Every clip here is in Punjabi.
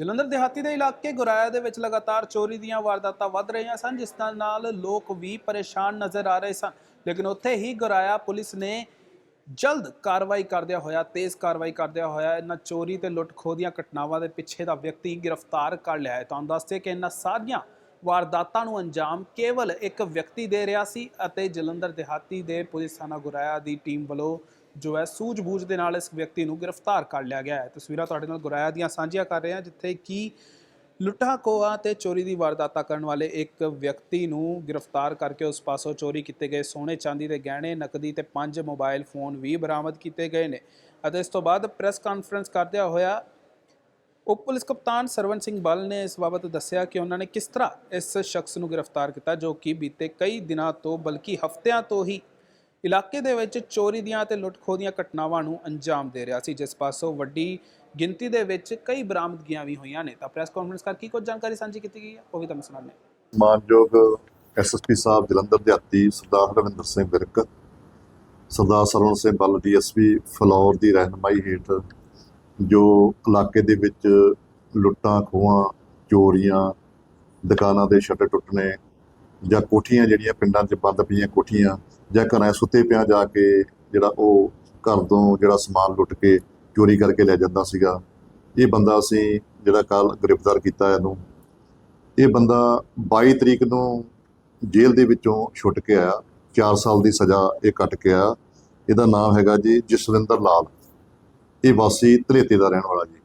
ਜਲੰਧਰ ਦਿਹਾਤੀ ਦੇ ਇਲਾਕੇ ਗੁਰਾਇਆ ਦੇ ਵਿੱਚ ਲਗਾਤਾਰ ਚੋਰੀ ਦੀਆਂ ਵਾਰਦਾਤਾਂ ਵੱਧ ਰਹੀਆਂ ਸਨ, ਜਿਸ ਨਾਲ ਲੋਕ ਵੀ ਪਰੇਸ਼ਾਨ ਨਜ਼ਰ ਆ ਰਹੇ ਸਨ। ਲੇਕਿਨ ਉੱਥੇ ਹੀ ਗੁਰਾਇਆ ਪੁਲਿਸ ਨੇ ਜਲਦ ਕਾਰਵਾਈ ਕਰਦਿਆਂ ਹੋਇਆ, ਤੇਜ਼ ਕਾਰਵਾਈ ਕਰਦਿਆਂ ਹੋਇਆ ਇਹਨਾਂ ਚੋਰੀ ਤੇ ਲੁੱਟ ਖੋਹ ਦੀਆਂ ਘਟਨਾਵਾਂ ਦੇ ਪਿੱਛੇ ਦਾ ਵਿਅਕਤੀ ਗ੍ਰਿਫਤਾਰ ਕਰ ਲਿਆ ਹੈ। ਤੁਹਾਨੂੰ ਦੱਸਦੇ ਕਿ ਇਹਨਾਂ ਸਾਰੀਆਂ ਵਾਰਦਾਤਾਂ ਨੂੰ ਅੰਜਾਮ ਕੇਵਲ ਇੱਕ ਵਿਅਕਤੀ ਦੇ ਰਿਹਾ ਸੀ ਅਤੇ ਜਲੰਧਰ ਦਿਹਾਤੀ ਦੇ ਪੁਲਿਸ ਥਾਣਾ ਗੁਰਾਇਆ ਦੀ ਟੀਮ ਵੱਲੋਂ ਜੋ ਹੈ ਸੂਝ-ਬੂਝ ਦੇ ਨਾਲ ਇਸ ਵਿਅਕਤੀ ਨੂੰ ਗ੍ਰਿਫਤਾਰ ਕਰ ਲਿਆ ਗਿਆ ਹੈ। ਤਸਵੀਰਾਂ ਤੁਹਾਡੇ ਨਾਲ ਗੁਰਾਇਆ ਦੀਆਂ ਸਾਂਝੀਆਂ ਕਰ ਰਹੇ ਹਾਂ, ਜਿੱਥੇ ਕਿ ਲੁੱਟਾ, ਖੋਹਾਂ ਤੇ ਚੋਰੀ ਦੀ ਵਾਰਦਾਤਾਂ ਕਰਨ ਵਾਲੇ ਇੱਕ ਵਿਅਕਤੀ ਨੂੰ ਗ੍ਰਿਫਤਾਰ ਕਰਕੇ ਉਸ ਪਾਸੋਂ ਚੋਰੀ ਕੀਤੇ ਗਏ ਸੋਨੇ, ਚਾਂਦੀ ਦੇ ਗਹਿਣੇ, ਨਕਦੀ ਤੇ ਪੰਜ ਮੋਬਾਈਲ ਫੋਨ ਵੀ ਬਰਾਮਦ ਕੀਤੇ ਗਏ ਨੇ। ਅਤੇ ਇਸ ਤੋਂ ਬਾਅਦ ਪ੍ਰੈਸ ਕਾਨਫਰੰਸ ਕਰਦਿਆਂ ਹੋਇਆ ਉਪ ਪੁਲਿਸ ਕਪਤਾਨ ਸਰਵਨ ਸਿੰਘ ਬਲ ਨੇ ਇਸ ਬਾਬਤ ਦੱਸਿਆ ਕਿ ਉਹਨਾਂ ਨੇ ਕਿਸ ਤਰ੍ਹਾਂ ਇਸ ਸ਼ਖਸ ਨੂੰ ਗ੍ਰਿਫਤਾਰ ਕੀਤਾ, ਜੋ ਕਿ ਬੀਤੇ ਕਈ ਦਿਨਾਂ ਤੋਂ ਬਲਕਿ ਹਫ਼ਤਿਆਂ ਤੋਂ ਹੀ ਇਲਾਕੇ ਦੇ ਵਿੱਚ ਚੋਰੀ ਦੀਆਂ ਤੇ ਲੁੱਟ-ਖੋਹ ਦੀਆਂ ਘਟਨਾਵਾਂ ਨੂੰ ਅੰਜਾਮ ਦੇ ਰਿਹਾ ਸੀ, ਜਿਸ ਪਾਸੋਂ ਵੱਡੀ ਗਿਣਤੀ ਦੇ ਵਿੱਚ ਕਈ ਬਰਾਮਦਗੀਆਂ ਵੀ ਹੋਈਆਂ ਨੇ। ਤਾਂ ਪ੍ਰੈਸ ਕਾਨਫਰੰਸ ਕਰਕੇ ਕੁਝ ਜਾਣਕਾਰੀ ਸਾਂਝੀ ਕੀਤੀ ਗਈ ਹੈ, ਉਹ ਵੀ ਤੁਹਾਨੂੰ ਸੁਣਾਉਂਦੇ ਹਾਂ। ਮਾਨਯੋਗ ਐਸਐਸਪੀ ਸਾਹਿਬ, ਜਲੰਧਰ ਦਿਹਾਤੀ ਸਰਦਾਰ ਰਵਿੰਦਰ ਸਿੰਘ ਵਿਰਕ, ਸਰਦਾਰ ਸਰਵਣ ਸਿੰਘ ਬੱਲ, ਡੀਐਸਪੀ ਫਲੌਰ ਦੀ ਰਹਿਨਮਾਈ ਹੇਠ ਜੋ ਇਲਾਕੇ ਦੇ ਵਿੱਚ ਲੁੱਟਾਂ ਖੋਹਾਂ ਚੋਰੀਆਂ, ਦੁਕਾਨਾਂ ਦੇ ਸ਼ਟਰ ਟੁੱਟਣੇ ਜਾਂ ਕੋਠੀਆਂ ਜਿਹੜੀਆਂ ਪਿੰਡਾਂ 'ਚ ਬੰਦ ਪਈਆਂ ਕੋਠੀਆਂ ਜਾਂ ਘਰਾਂ ਸੁੱਤੇ ਪਿਆ ਜਾ ਕੇ ਜਿਹੜਾ ਉਹ ਘਰ ਤੋਂ ਜਿਹੜਾ ਸਮਾਨ ਲੁੱਟ ਕੇ ਚੋਰੀ ਕਰਕੇ ਲੈ ਜਾਂਦਾ ਸੀਗਾ। ਇਹ ਬੰਦਾ ਅਸੀਂ ਜਿਹੜਾ ਕੱਲ ਗ੍ਰਿਫਤਾਰ ਕੀਤਾ ਇਹਨੂੰ। ਇਹ ਬੰਦਾ 22 ਤਰੀਕ ਨੂੰ ਜੇਲ੍ਹ ਦੇ ਵਿੱਚੋਂ ਛੁੱਟ ਕੇ ਆਇਆ। 4 ਸਾਲ ਦੀ ਸਜ਼ਾ ਇਹ ਕੱਟ ਕੇ ਆਇਆ। ਇਹਦਾ ਨਾਮ ਹੈਗਾ ਜੀ ਜਸਵਿੰਦਰ ਲਾਲ। ਇਹ ਵਾਸੀ ਧਰੇਤੇ ਦਾ ਰਹਿਣ ਵਾਲਾ ਜੀ।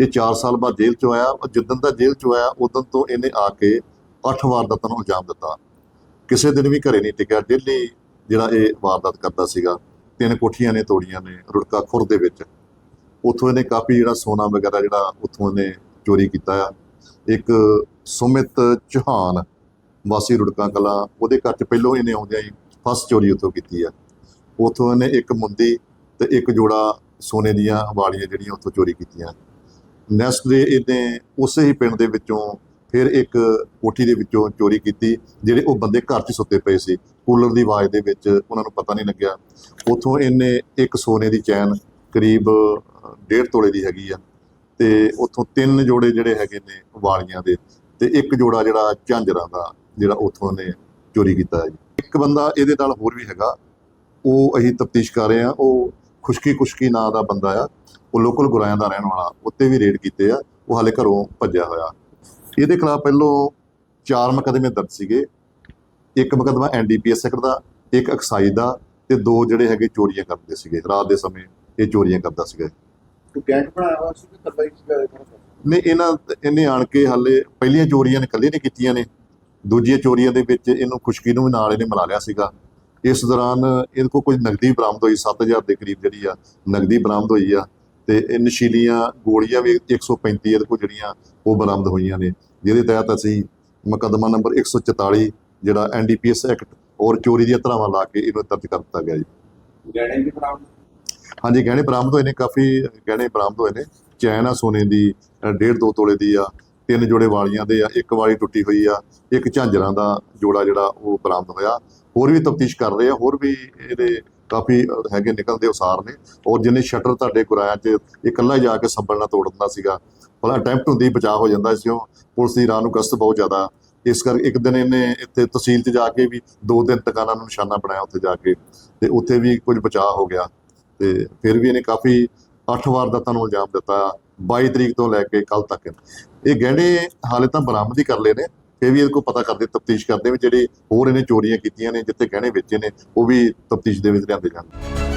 ਇਹ 4 ਸਾਲ ਬਾਅਦ ਜੇਲ੍ਹ ਚੋਂ ਆਇਆ। ਔਰ ਜਿੱਦਣ ਦਾ ਜੇਲ੍ਹ ਚੋਂ ਆਇਆ, ਉਦੋਂ ਤੋਂ ਇਹਨੇ ਆ ਕੇ 8 ਵਾਰਦਾਤਾਂ ਨੂੰ ਅੰਜਾਮ ਦਿੱਤਾ। ਕਿਸੇ ਦਿਨ ਵੀ ਘਰੇ ਨਹੀਂ ਟਿਕਿਆ। ਡੇਲੀ ਜਿਹੜਾ ਇਹ ਵਾਰਦਾਤ ਕਰਦਾ ਸੀਗਾ, ਤਿੰਨ ਕੋਠੀਆਂ ਨੇ ਤੋੜੀਆਂ ਨੇ ਰੁੜਕਾ ਖੁਰ ਦੇ ਵਿੱਚ। ਉੱਥੋਂ ਇਹਨੇ ਕਾਫੀ ਜਿਹੜਾ ਸੋਨਾ ਵਗੈਰਾ ਜਿਹੜਾ ਉੱਥੋਂ ਇਹਨੇ ਚੋਰੀ ਕੀਤਾ ਆ। ਇੱਕ ਸੁਮਿਤ ਚੌਹਾਨ ਵਾਸੀ ਰੁੜਕਾ ਕਲਾ, ਉਹਦੇ ਘਰ ਚ ਪਹਿਲੋਂ ਇਹਨੇ ਆਉਂਦਿਆਂ ਹੀ ਫਸਟ ਚੋਰੀ ਉੱਥੋਂ ਕੀਤੀ ਆ। ਉੱਥੋਂ ਇਹਨੇ ਇੱਕ ਮੁੰਦੀ ਤੇ ਇੱਕ ਜੋੜਾ ਸੋਨੇ ਦੀਆਂ ਵਾਲੀਆਂ ਜਿਹੜੀਆਂ ਉੱਥੋਂ ਚੋਰੀ ਕੀਤੀਆਂ। ਨੈਕਸਟ ਦੇ ਇਹਨੇ ਉਸੇ ਹੀ ਪਿੰਡ ਦੇ ਵਿੱਚੋਂ ਫਿਰ ਇੱਕ ਕੋਠੀ ਦੇ ਵਿੱਚੋਂ ਚੋਰੀ ਕੀਤੀ, ਜਿਹੜੇ ਉਹ ਬੰਦੇ ਘਰ 'ਚ ਸੁੱਤੇ ਪਏ ਸੀ। ਕੂਲਰ ਦੀ ਆਵਾਜ਼ ਦੇ ਵਿੱਚ ਉਹਨਾਂ ਨੂੰ ਪਤਾ ਨਹੀਂ ਲੱਗਿਆ। ਉੱਥੋਂ ਇਹਨੇ ਇੱਕ ਸੋਨੇ ਦੀ ਚੈਨ ਕਰੀਬ 1.5 ਤੋਲੇ ਦੀ ਹੈਗੀ ਆ ਤੇ ਉੱਥੋਂ ਤਿੰਨ ਜੋੜੇ ਜਿਹੜੇ ਹੈਗੇ ਨੇ ਵਾਲੀਆਂ ਦੇ ਤੇ ਇੱਕ ਜੋੜਾ ਜਿਹੜਾ ਝਾਂਜਰਾਂ ਦਾ, ਜਿਹੜਾ ਉੱਥੋਂ ਨੇ ਚੋਰੀ ਕੀਤਾ ਹੈ ਜੀ। ਇੱਕ ਬੰਦਾ ਇਹਦੇ ਨਾਲ ਹੋਰ ਵੀ ਹੈਗਾ। ਉਹ ਅਸੀਂ ਤਫਤੀਸ਼ ਕਰ ਰਹੇ ਆ ਉਹ ਖੁਸ਼ਕੀ ਖੁਸ਼ਕੀ ਨਾਂ ਦਾ ਬੰਦਾ ਆ। ਉਹ ਲੋਕਲ ਗੁਰਾਇਆਂ ਦਾ ਰਹਿਣ ਵਾਲਾ। ਉੱਤੇ ਵੀ ਰੇਡ ਕੀਤੇ ਆ। ਉਹ ਹਾਲੇ ਘਰੋਂ ਭੱਜਿਆ ਹੋਇਆ। ਇਹਦੇ ਖਿਲਾਫ ਪਹਿਲੋਂ ਚਾਰ ਮੁਕੱਦਮੇ ਦਰਜ ਸੀਗੇ। ਇੱਕ ਮੁਕੱਦਮਾ ਐਨਡੀਪੀਐਸ ਸੈਕਟਰ ਦਾ ਇੱਕ ਐਕਸਾਈਜ਼ ਦਾ ਤੇ ਦੋ ਜਿਹੜੇ ਹੈਗੇ ਚੋਰੀਆਂ ਕਰਦੇ ਸੀਗੇ। ਰਾਤ ਦੇ ਸਮੇਂ ਇਹ ਚੋਰੀਆਂ ਕਰਦਾ ਸੀਗਾ। ਤੂੰ ਗੈਂਗ ਬਣਾਇਆ ਹੋਇਆ ਸੀ ਕਿ ਕੱਲਾ ਹੀ ਸੀਗਾ ਨੇ ਇਹਨਾਂ ਇਹਨੇ ਆਣ ਕੇ ਹਾਲੇ ਪਹਿਲੀਆਂ ਚੋਰੀਆਂ ਨੇ ਇਕੱਲੇ ਨੇ ਕੀਤੀਆਂ ਨੇ। ਦੂਜੀਆਂ ਚੋਰੀਆਂ ਦੇ ਵਿੱਚ ਇਹਨੂੰ ਖੁਸ਼ਕੀ ਨੂੰ ਵੀ ਨਾਲ ਇਹਨੇ ਮਿਲਾ ਲਿਆ ਸੀਗਾ। ਇਸ ਦੌਰਾਨ ਇਹਦੇ ਕੋਲ ਕੁਝ ਨਗਦੀ ਬਰਾਮਦ ਹੋਈ 7000 ਦੇ ਕਰੀਬ ਜਿਹੜੀ ਆ ਨਗਦੀ ਬਰਾਮਦ ਹੋਈ ਆ। ਤੇ ਇਹ ਨਸ਼ੀਲੀਆਂ ਗੋਲੀਆਂ ਵੀ 135 ਇਹਦੇ ਕੋਲ ਜਿਹੜੀਆਂ ਉਹ ਬਰਾਮਦ ਹੋਈਆਂ ਨੇ। ਜਿਹਦੇ ਤਹਿਤ ਅਸੀਂ ਮੁਕੱਦਮਾ ਨੰਬਰ 144 ਜਿਹੜਾ ਐਨਡੀਪੀਐਸ ਐਕਟ ਔਰ ਚੋਰੀ ਦੀਆਂ ਧਾਰਾਵਾਂ ਲਾ ਕੇ ਇਹਨੂੰ ਦਰਜ ਕਰ ਦਿੱਤਾ ਗਿਆ ਜੀ। ਗਹਿਣੇ ਵੀ ਬਰਾਮਦ ਹਾਂਜੀ ਗਹਿਣੇ ਬਰਾਮਦ ਹੋਏ ਨੇ ਕਾਫੀ ਗਹਿਣੇ ਬਰਾਮਦ ਹੋਏ ਨੇ। ਚੈਨ ਆ ਸੋਨੇ ਦੀ 1.5 2 ਤੋਲੇ ਦੀ ਆ ਤਿੰਨ ਜੋੜੇ ਵਾਲੀਆਂ ਦੇ ਆ ਇੱਕ ਵਾਲੀ ਟੁੱਟੀ ਹੋਈ ਆ ਇੱਕ ਝਾਂਜਰਾਂ ਦਾ ਜੋੜਾ ਜਿਹੜਾ ਉਹ ਬਰਾਮਦ ਹੋਇਆ। ਹੋਰ ਵੀ ਤਫਤੀਸ਼ ਕਰ ਰਹੇ ਆ ਹੋਰ ਵੀ ਇਹਦੇ ਕਾਫੀ ਹੈਗੇ ਨਿਕਲਦੇ ਉਸਾਰ ਨੇ। ਔਰ ਜਿੰਨੇ ਸ਼ਟਰ ਤੁਹਾਡੇ ਗੁਰਾਇਆ 'ਚ ਇਕੱਲਾ ਜਾ ਕੇ ਸੰਭਲ ਨਾਲ ਤੋੜ ਦਿੰਦਾ ਸੀਗਾ ਭਲਾ ਅਟੈਂਪਟ ਹੁੰਦੀ ਬਚਾਅ ਹੋ ਜਾਂਦਾ ਸੀ ਉਹ। ਪੁਲਿਸ ਦੀ ਰਾਹ ਨੂੰ ਗਸ਼ਤ ਬਹੁਤ ਜ਼ਿਆਦਾ। ਇਸ ਕਰਕੇ ਇੱਕ ਦਿਨ ਇਹਨੇ ਇੱਥੇ ਤਹਿਸੀਲ 'ਚ ਜਾ ਕੇ ਵੀ ਦੋ ਤਿੰਨ ਦੁਕਾਨਾਂ ਨੂੰ ਨਿਸ਼ਾਨਾ ਬਣਾਇਆ ਉੱਥੇ ਜਾ ਕੇ। ਤੇ ਉੱਥੇ ਵੀ ਕੁਝ ਬਚਾਅ ਹੋ ਗਿਆ। ਤੇ ਫਿਰ ਵੀ ਇਹਨੇ ਕਾਫੀ 8 ਵਾਰ ਦਾ ਤੁਹਾਨੂੰ ਇਲਜ਼ਾਮ ਦਿੱਤਾ 22 ਤਰੀਕ ਤੋਂ ਲੈ ਕੇ ਕੱਲ ਤੱਕ। ਇਹ ਗਹਿਣੇ ਹਾਲੇ ਤਾਂ ਬਰਾਮਦ ਹੀ ਕਰ ਲਏ ਨੇ। ਫਿਰ ਵੀ ਇਹਦੇ ਕੋ ਪਤਾ ਕਰਦੇ, ਤਫਤੀਸ਼ ਕਰਦੇ ਵੀ ਜਿਹੜੇ ਹੋਰ ਇਹਨੇ ਚੋਰੀਆਂ ਕੀਤੀਆਂ ਨੇ, ਜਿੱਥੇ ਗਹਿਣੇ ਵੇਚੇ ਨੇ, ਉਹ ਵੀ ਤਫਤੀਸ਼ ਦੇ ਵਿੱਚ ਲਿਆਂਦੇ ਜਾਣ